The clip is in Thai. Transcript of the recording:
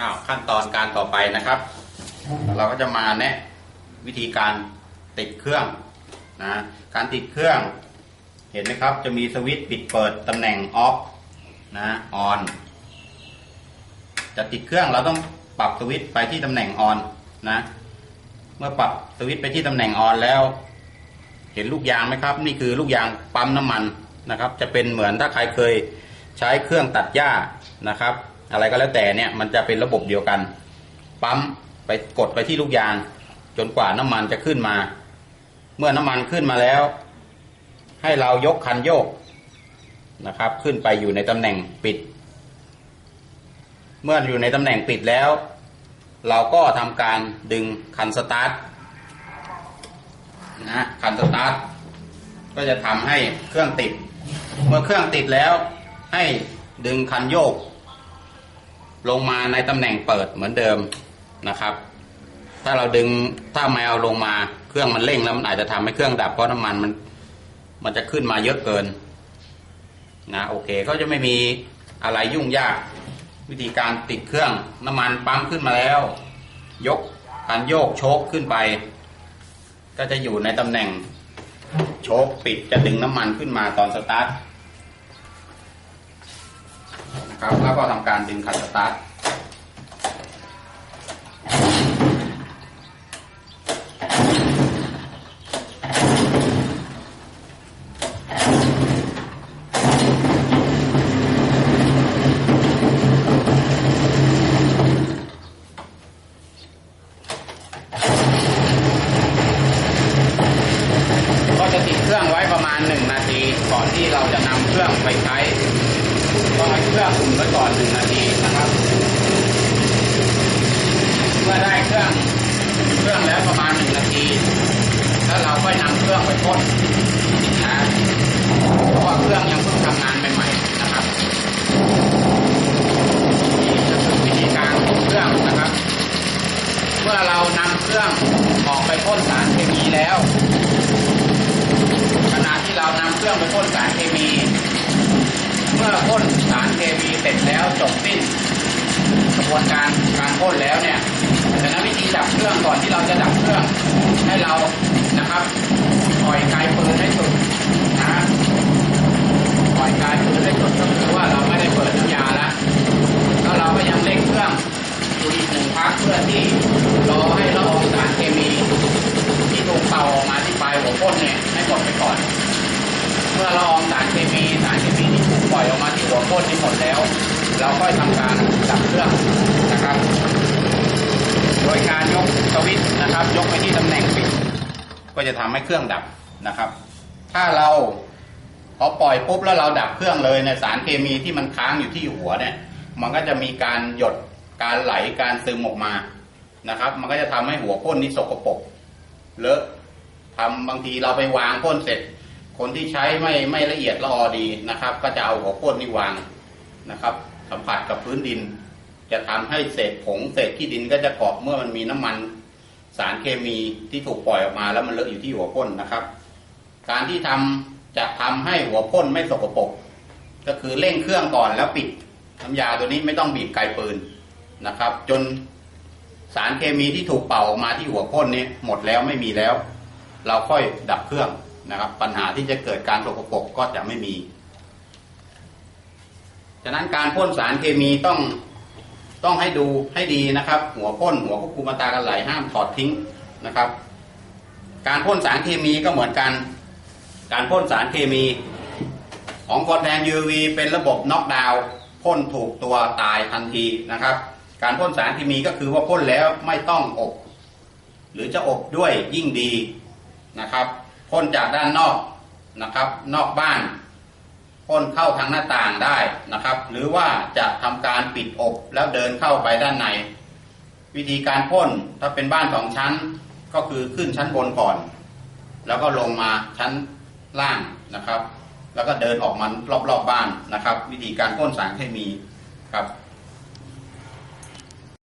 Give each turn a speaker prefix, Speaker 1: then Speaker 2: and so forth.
Speaker 1: อ้าวขั้นตอนการต่อไปนะครับ เราก็จะมาแนะวิธีการติดเครื่องนะการติดเครื่อง เห็นไหมครับ จะมีสวิตช์ปิดเปิดตำแหน่งออฟนะออนจะติดเครื่องเราต้องปรับสวิตช์ไปที่ตำแหน่งออนนะเมื่อปรับสวิตช์ไปที่ตำแหน่งออนแล้ว เห็นลูกยางไหมครับ นี่คือลูกยางปั๊มน้ำมันนะครับ จะเป็นเหมือนถ้าใครเคยใช้เครื่องตัดหญ้านะครับ อะไรก็แล้วแต่เนี่ยมันจะเป็นระบบเดียวกัน ปั๊มไปกดไปที่ลูกยาง จนกว่าน้ำมันจะขึ้นมา เมื่อน้ำมันขึ้นมาแล้ว ให้เรายกคันโยกนะครับ ขึ้นไปอยู่ในตำแหน่งปิด เมื่ออยู่ในตำแหน่งปิดแล้ว เราก็ทำการดึงคันสตาร์ทนะคันสตาร์ทก็จะทำให้เครื่องติด เมื่อเครื่องติดแล้วให้ดึงคันโยก ลงมาในตำแหน่งเปิดเหมือนเดิมนะครับ ถ้าเราดึงถ้าไม่เอาลงมาเครื่องมันเร่งแล้วมันอาจจะทำให้เครื่องดับเพราะน้ำมันมัน มันจะขึ้นมาเยอะเกินนะโอเคก็จะไม่มีอะไรยุ่งยาก วิธีการติดเครื่องน้ำมันปั๊มขึ้นมาแล้ว ยกคันโยกโชคขึ้นไป ก็จะอยู่ในตำแหน่งโชคปิดจะดึงน้ำมันขึ้นมาตอนสตาร์ท นะครับ แล้วก็ทำการดึงคันสตาร์ทก็จะติดเครื่องไว้ประมาณหนึ่งนาที ก่อนที่เราจะนำเครื่องไปใช้ ต้องให้เครื่องอุ่นไว้ก่อนหนึ่งนาทีนะครับเมื่อได้เครื่องเครื่องแล้วประมาณหนึ่งนาที แล้วเราค่อยนำเครื่องไปพ่นนะเพราะว่าเครื่องยังเพิ่งทำงานใหม่ๆนะครับนี่ก็คือวิธีการพ่นเครื่องนะครับ เมื่อเรานำเครื่องออกไปพ่นสารเคมีแล้วขณะที่เรานำเครื่องไปพ่นสารเคมี เมื่อพ่น เคมีเสร็จแล้วจบสิ้นกระบวนการการพ่นแล้วเนี่ยดังนั้นวิธีดับเครื่องก่อนที่เราจะดับเครื่องให้เรานะครับปล่อยไกลปืนให้สุดนะปล่อยกายปืนให้สุดก็คือว่าเราไม่ได้เปิดน้ำยาแล้วแล้วเราก็ยังเร่งเครื่องอยู่อีกหนึ่งพักเพื่อที่รอให้ละอองสารเคมี ที่ถูกเป่าออกมาที่ปลายหัวพ่นเนี่ยให้หมดไปก่อน เมื่อละอองสารเคมีสารเคมีที่ถูกปล่อย ออกมาที่หัวพ่นนี้หมดแล้ว เราก็ทำการดับเครื่องนะครับ โดยการยกสวิตช์นะครับ ยกไปที่ตำแหน่งปิด ก็จะทำให้เครื่องดับนะครับ ถ้าเราพอปล่อยปุ๊บแล้วเราดับเครื่องเลยเนี่ยสารเคมีที่มันค้างอยู่ที่หัวเนี่ย มันก็จะมีการหยดการไหลการซึมออกมานะครับ มันก็จะทำให้หัวพ่นนี้สกปรกเลอะทำบางทีเราไปวางพ่นเสร็จ คนที่ใช้ไม่ไม่ละเอียดละออดีนะครับ ก็จะเอาหัวพ่นนี่วางนะครับ สัมผัสกับพื้นดิน จะทำให้เศษผงเศษขี้ดินก็จะเกาะเมื่อมันมีน้ำมันสารเคมีที่ถูกปล่อยออกมาแล้วมันเลอะอยู่ที่หัวพ่นนะครับ การที่ทำจะทำให้หัวพ่นไม่สกปรกก็คือเร่งเครื่องก่อนแล้วปิดน้ำยาตัวนี้ไม่ต้องบีบไกลปืนนะครับ จนสารเคมีที่ถูกเป่าออกมาที่หัวพ่นนี้หมดแล้วไม่มีแล้ว เราค่อยดับเครื่อง นะครับ ปัญหาที่จะเกิดการสกปรกก็จะไม่มี ฉะนั้นการพ่นสารเคมีต้องต้องให้ดูให้ดีนะครับ หัวพ่นหัวควบคุมอัตราการไหลห้ามถอดทิ้งนะครับ การพ่นสารเคมีก็เหมือนกัน การพ่นสารเคมี ของคอนแทน UV เป็นระบบน็อกดาวน์พ่นถูกตัวตายทันทีนะครับ การพ่นสารเคมีก็คือว่าพ่นแล้วไม่ต้องอบ หรือจะอบด้วยยิ่งดีนะครับ พ่นจากด้านนอกนะครับ นอกบ้านพ่นเข้าทางหน้าต่างได้นะครับ หรือว่าจะทำการปิดอบแล้วเดินเข้าไปด้านใน วิธีการพ่นถ้าเป็นบ้านสองชั้นก็คือขึ้นชั้นบนก่อน แล้วก็ลงมาชั้นล่างนะครับ แล้วก็เดินออกมารอบๆบบ้านนะครับ วิธีการพ่นสารเคมีครับ